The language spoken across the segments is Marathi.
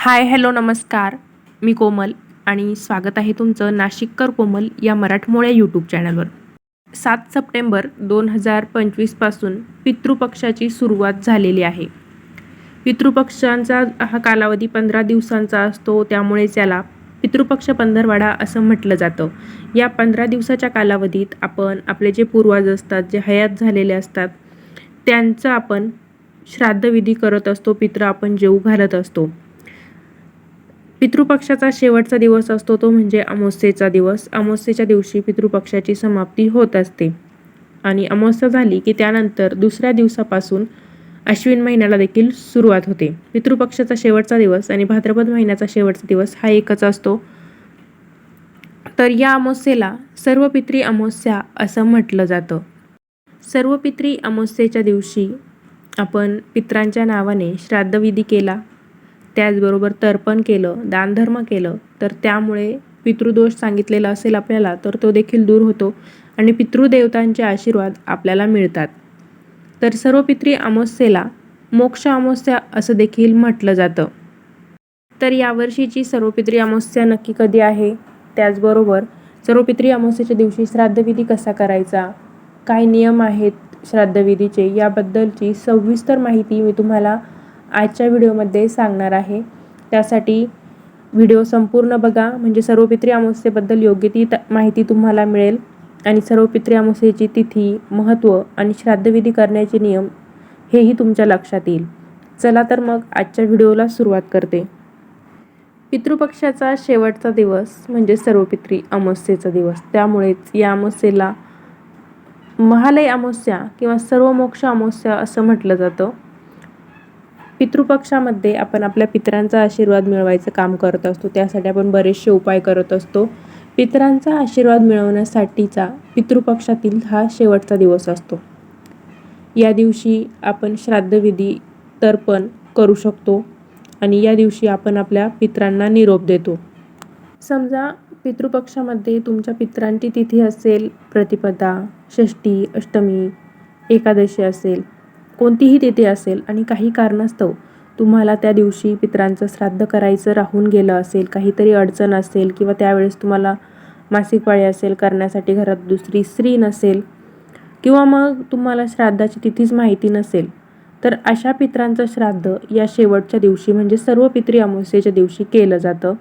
हाय हॅलो नमस्कार. मी कोमल आणि स्वागत आहे तुमचं नाशिककर कोमल या मराठमोळ्या यूट्यूब चॅनलवर सात सप्टेंबर दोन हजार पंचवीसपासून पितृपक्षाची सुरुवात झालेली आहे. पितृपक्षांचा हा कालावधी पंधरा दिवसांचा असतो त्यामुळे त्याला पितृपक्ष पंधरवाडा असं म्हटलं जातं. या पंधरा दिवसाच्या कालावधीत आपण आपले जे पूर्वज असतात जे हयात झालेले असतात त्यांचं आपण श्राद्धविधी करत असतो पित्र आपण जेऊ घालत असतो. पितृपक्षाचा शेवटचा दिवस असतो तो म्हणजे अमावस्येचा दिवस. अमावस्येच्या दिवशी पितृपक्षाची समाप्ती होत असते. आणि अमावस्या झाली की त्यानंतर दुसऱ्या दिवसापासून अश्विन महिन्याला देखील सुरुवात होते. पितृपक्षाचा शेवटचा दिवस आणि भाद्रपद महिन्याचा शेवटचा दिवस हा एकच असतो. तर या अमावस्येला सर्व पित्री अमावस्या असं म्हटलं जातं. सर्व पित्री अमावस्येच्या दिवशी आपण पित्रांच्या नावाने श्राद्धविधी केला. त्याचबरोबर तर्पण केलं दानधर्म केलं तर त्यामुळे पितृदोष सांगितलेला असेल आपल्याला तर तो देखील दूर होतो आणि पितृदेवतांचे आशीर्वाद आपल्याला मिळतात. तर सर्व पित्री अमावस्येला मोक्ष अमावस्या असं देखील म्हटलं जातं. तर यावर्षीची सर्व पित्री अमावस्या नक्की कधी आहे? त्याचबरोबर सर्व पित्री अमावस्येच्या दिवशी श्राद्धविधी कसा करायचा? काय नियम आहेत श्राद्धविधीचे? याबद्दलची सविस्तर माहिती मी तुम्हाला आजच्या व्हिडिओमध्ये सांगणार आहे. त्यासाठी व्हिडिओ संपूर्ण बघा. म्हणजे सर्व पित्री अमावस्येबद्दल योग्य ती माहिती तुम्हाला मिळेल. आणि सर्व पित्री अमावस्येची तिथी महत्त्व आणि श्राद्धविधी करण्याचे नियम हेही तुमच्या लक्षात येईल. चला तर मग आजच्या व्हिडिओला सुरुवात करते. पितृपक्षाचा शेवटचा दिवस म्हणजे सर्वपित्री अमावस्येचा दिवस. त्यामुळेच या अमावस्येला महालय अमावस्या किंवा सर्व मोक्ष अमावस्या असं म्हटलं जातं. पितृपक्षामध्ये आपण आपल्या पितरांचा आशीर्वाद मिळवायचं काम करत असतो. त्यासाठी आपण बरेचसे उपाय करत असतो. पितरांचा आशीर्वाद मिळवण्यासाठीचा पितृपक्षातील हा शेवटचा दिवस असतो. या दिवशी आपण श्राद्धविधी तर्पण करू शकतो आणि या दिवशी आपण आपल्या पितरांना निरोप देतो. समजा पितृपक्षामध्ये तुमच्या पितरांची तिथी असेल प्रतिपदा षष्टी अष्टमी एकादशी असेल कोणतीही तिथी असेल आणि काही कारणास्तव तुम्हाला त्या दिवशी पितरांचं श्राद्ध करायचं राहून गेलं असेल काहीतरी अडचण असेल किंवा त्यावेळेस तुम्हाला मासिक पाळी असेल करण्यासाठी घरात दुसरी स्त्री नसेल किंवा मग तुम्हाला श्राद्धाची तिथीच माहिती नसेल तर अशा पित्रांचं श्राद्ध या शेवटच्या दिवशी म्हणजे सर्व पित्री अमावस्येच्या दिवशी केलं जातं.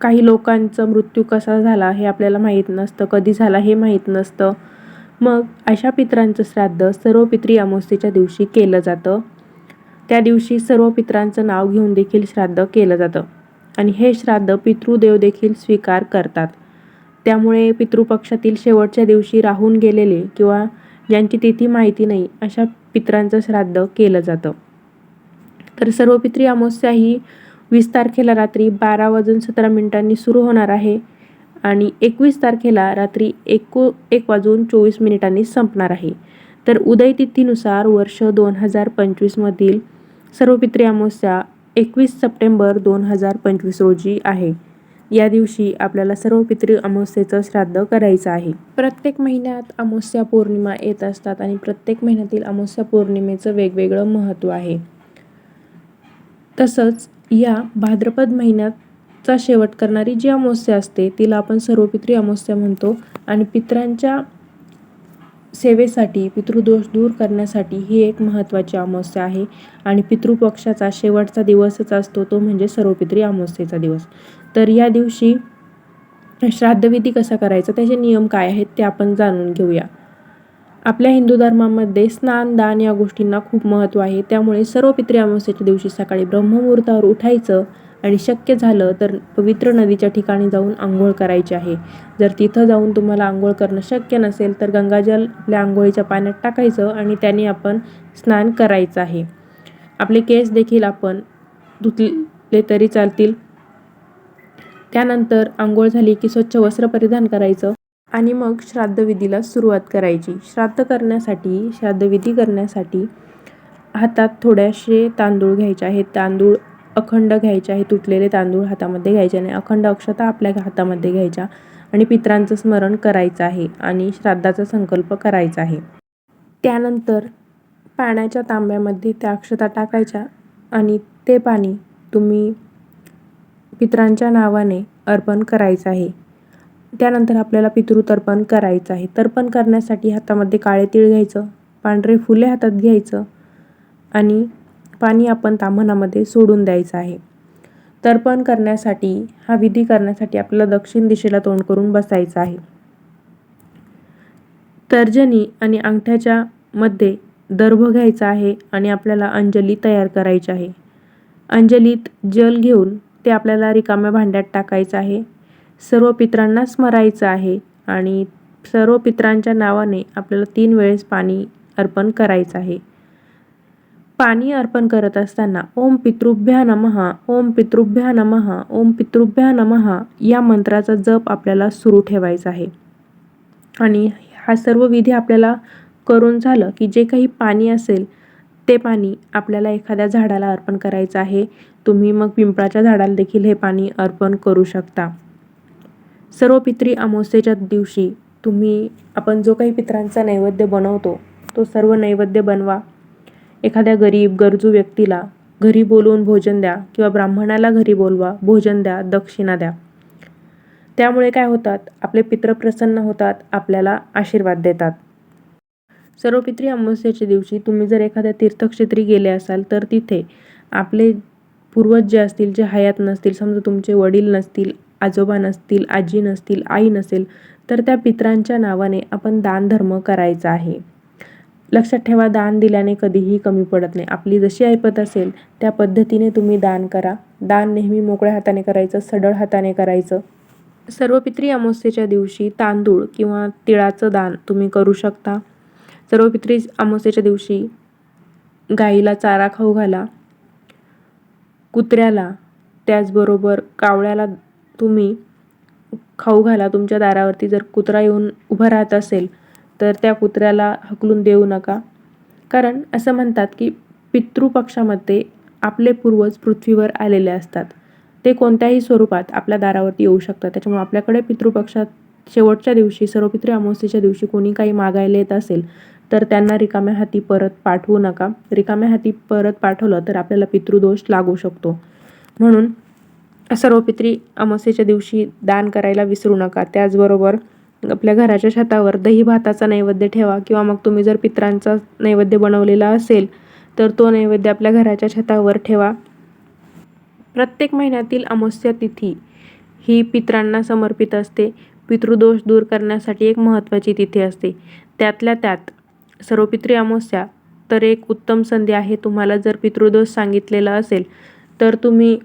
काही लोकांचा मृत्यू कसा झाला हे आपल्याला माहीत नसतं कधी झाला हे माहीत नसतं. मग अशा पित्रांचं श्राद्ध सर्व पित्री अमावस्येच्या दिवशी केलं जातं. त्या दिवशी सर्व पित्रांचं नाव घेऊन देखील श्राद्ध केलं जातं. आणि हे श्राद्ध पितृदेव देखील स्वीकार करतात. त्यामुळे पितृपक्षातील शेवटच्या दिवशी राहून गेलेले किंवा ज्यांची तिथी माहिती नाही अशा पित्रांचं श्राद्ध केलं जातं. तर सर्व पित्री अमावस्या ही वीस तारखेला रात्री बारा वाजून सतरा मिनिटांनी सुरू होणार आहे. आणि एकवीस तारखेला रात्री एको एक वाजून चोवीस मिनिटांनी संपणार आहे. तर उदय तिथीनुसार वर्ष दोन हजार पंचवीसमधील सर्व पित्री अमावस्या एकवीस सप्टेंबर दोन हजार पंचवीस रोजी आहे. या दिवशी आपल्याला सर्व पितृ अमावस्येचं श्राद्ध करायचं आहे. प्रत्येक महिन्यात अमावस्या पौर्णिमा येत असतात आणि प्रत्येक महिन्यातील अमावस्या पौर्णिमेचं वेगवेगळं महत्त्व आहे. तसंच या भाद्रपद महिन्यात चा शेवट करणारी जी अमावस्या असते तिला आपण सर्वपित्री अमावस्या म्हणतो. आणि पित्रांच्या सेवेसाठी पितृदोष दूर करण्यासाठी ही एक महत्त्वाची अमावस्या आहे. आणि पितृपक्षाचा शेवटचा दिवसच असतो तो म्हणजे सर्वपित्री अमावस्येचा दिवस. तर या दिवशी श्राद्धविधी कसा करायचा त्याचे नियम काय आहेत ते आपण जाणून घेऊया. आपल्या हिंदू धर्मामध्ये स्नान दान या गोष्टींना खूप महत्त्व आहे. त्यामुळे सर्व पित्री अमावस्येच्या दिवशी सकाळी ब्रह्ममुहूर्तावर उठायचं आणि शक्य झालं तर पवित्र नदीच्या ठिकाणी जाऊन आंघोळ करायची आहे. जर तिथं जाऊन तुम्हाला आंघोळ करणं शक्य नसेल तर गंगाजल आपल्या आंघोळीच्या पाण्यात टाकायचं आणि त्याने आपण स्नान करायचं आहे. आपले केस देखील आपण धुतले तरी चालतील. त्यानंतर आंघोळ झाली की स्वच्छ वस्त्र परिधान करायचं आणि मग श्राद्धविधीला सुरुवात करायची. श्राद्ध करण्यासाठी श्राद्धविधी करण्यासाठी हातात थोड्याशे तांदूळ घ्यायचे आहेत. तांदूळ अखंड घ्यायचे आहे तुटलेले तांदूळ हातामध्ये घ्यायचे आणि अखंड अक्षता आपल्या हातामध्ये घ्यायच्या आणि पित्रांचं स्मरण करायचं आहे आणि श्राद्धाचा संकल्प करायचा आहे. त्यानंतर पाण्याच्या तांब्यामध्ये त्या अक्षता टाकायच्या आणि ते पाणी तुम्ही पितरांच्या नावाने अर्पण करायचं आहे. त्यानंतर आपल्याला पितृतर्पण करायचं आहे. तर्पण करण्यासाठी हातामध्ये काळे तीळ घ्यायचं पांढरे फुले हातात घ्यायचं आणि पाणी आपण ताम्हणामध्ये सोडून द्यायचं आहे. तर्पण करण्यासाठी हा विधी करण्यासाठी आपल्याला दक्षिण दिशेला तोंड करून बसायचं आहे. तर्जनी आणि अंगठ्याच्या मध्ये दर्भ घ्यायचा आहे आणि आपल्याला अंजली तयार करायची आहे. अंजलीत जल घेऊन ते आपल्याला रिकाम्या भांड्यात टाकायचं आहे. सर्व पित्रांना स्मरायचं आहे आणि सर्व पित्रांच्या नावाने आपल्याला तीन वेळेस पाणी अर्पण करायचं आहे. पाणी अर्पण करत असताना ओम पितृभ्या नमः ओम पितृभ्या नमः ओम पितृभ्या नमहा या मंत्राचा जप आपल्याला सुरू ठेवायचा आहे. आणि हा सर्व विधी आपल्याला करून झालं की जे काही पाणी असेल ते पाणी आपल्याला एखाद्या झाडाला अर्पण करायचं आहे. तुम्ही मग पिंपळाच्या झाडाला देखील हे पाणी अर्पण करू शकता. सर्व पित्री अमावस्येच्या दिवशी तुम्ही आपण जो काही पित्रांचा नैवेद्य बनवतो तो सर्व नैवेद्य बनवा. एखाद्या गरीब गरजू व्यक्तीला घरी बोलवून भोजन द्या किंवा ब्राह्मणाला घरी बोलवा भोजन द्या दक्षिणा द्या. त्यामुळे काय होतात? आपले पित्र प्रसन्न होतात आपल्याला आशीर्वाद देतात. सर्व पित्री अमावस्येच्या दिवशी तुम्ही जर एखाद्या तीर्थक्षेत्री गेले असाल तर तिथे आपले पूर्वज जे असतील जे हयात नसतील समजा तुमचे वडील नसतील आजोबा नसतील आजी नसतील आई नसेल तर त्या पित्रांच्या नावाने आपण दानधर्म करायचा आहे. लक्षात ठेवा दान दिल्याने कधीही कमी पडत नाही. आपली जशी ऐपत असेल त्या पद्धतीने तुम्ही दान करा. दान नेहमी मोकळ्या हाताने करायचं सडळ हाताने करायचं. सर्व पित्री अमावस्येच्या दिवशी तांदूळ किंवा तिळाचं दान तुम्ही करू शकता. सर्व पित्री अमावस्येच्या दिवशी गाईला चारा खाऊ घाला. कुत्र्याला त्याचबरोबर कावळ्याला तुम्ही खाऊ घाला. तुमच्या दारावरती जर कुत्रा येऊन उभा राहत असेल तर त्या कुत्र्याला हकलून देऊ नका. कारण असं म्हणतात की पितृपक्षामध्ये आपले पूर्वज पृथ्वीवर आलेले असतात. ते कोणत्याही स्वरूपात आपल्या दारावरती येऊ शकतात. त्याच्यामुळे आपल्याकडे पितृपक्षात शेवटच्या दिवशी सर्वपित्री अमावस्येच्या दिवशी कोणी काही मागायला येत असेल तर त्यांना रिकाम्या हाती परत पाठवू नका. रिकाम्या हाती परत पाठवलं तर आपल्याला पितृदोष लागू शकतो. म्हणून सर्वपित्री अमावस्येच्या दिवशी दान करायला विसरू नका. त्याचबरोबर आपल्या घराच्या छतावर दही भाताचा नैवेद्य ठेवा किंवा मग तुम्ही जर पित्रांचा नैवेद्य बनवलेला असेल तर तो नैवेद्य आपल्या घराच्या छतावर ठेवा. प्रत्येक महिन्यातील अमावस्या तिथी ही पित्रांना समर्पित असते. पितृदोष दूर करण्यासाठी एक महत्त्वाची तिथी असते. त्यातल्या त्यात सर्व पित्री अमावस्या तर एक उत्तम संधी आहे. तुम्हाला जर पितृदोष सांगितलेला असेल तर तुम्ही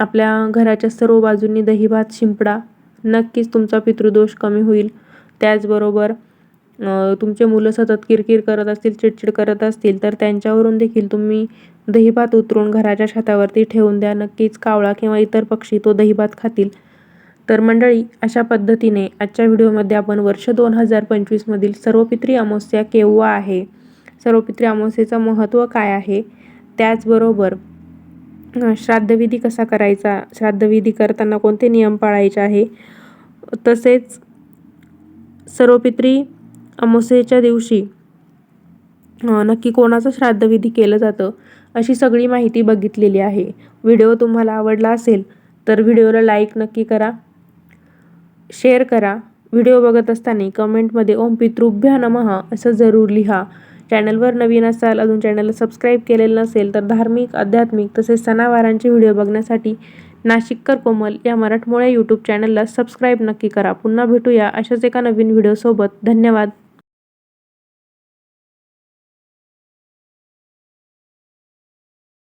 आपल्या घराच्या सर्व बाजूंनी दहीभात शिंपडा नक्कीच तुमचा पितृदोष कमी होईल. त्याचबरोबर तुमचे मुलं सतत किरकिर करत असतील चिडचिड करत असतील तर त्यांच्यावरून देखील तुम्ही दहीभात उतरून घराच्या छतावरती ठेवून द्या. नक्कीच कावळा किंवा इतर पक्षी तो दहीभात खातील. तर मंडळी अशा पद्धतीने आजच्या व्हिडिओमध्ये आपण वर्ष दोन हजार पंचवीसमधील सर्वपित्री अमावस्या केव्हा आहे सर्वपित्री अमावस्येचं महत्त्व काय आहे त्याचबरोबर श्राद्धविधी कसा करायचा श्राद्धविधी करताना कोणते नियम पाळायचे आहे तसेच सर्वपित्री अमावस्येच्या दिवशी नक्की कोणाचं श्राद्धविधी केलं जातं अशी सगळी माहिती बघितलेली आहे. व्हिडिओ तुम्हाला आवडला असेल तर व्हिडिओला लाईक नक्की करा शेअर करा. व्हिडिओ बघत असताना कमेंटमध्ये ओम पितृभ्य नमः असं जरूर लिहा. चॅनलवर नवीन असाल अजून चॅनलला सबस्क्राईब केलेलं नसेल तर धार्मिक आध्यात्मिक तसेच सणावारांचे व्हिडिओ बघण्यासाठी नाशिककर कोमल या मराठमोळ्या यूट्यूब चॅनलला सबस्क्राईब नक्की करा. पुन्हा भेटूया अशाच एका नवीन व्हिडिओसोबत धन्यवाद.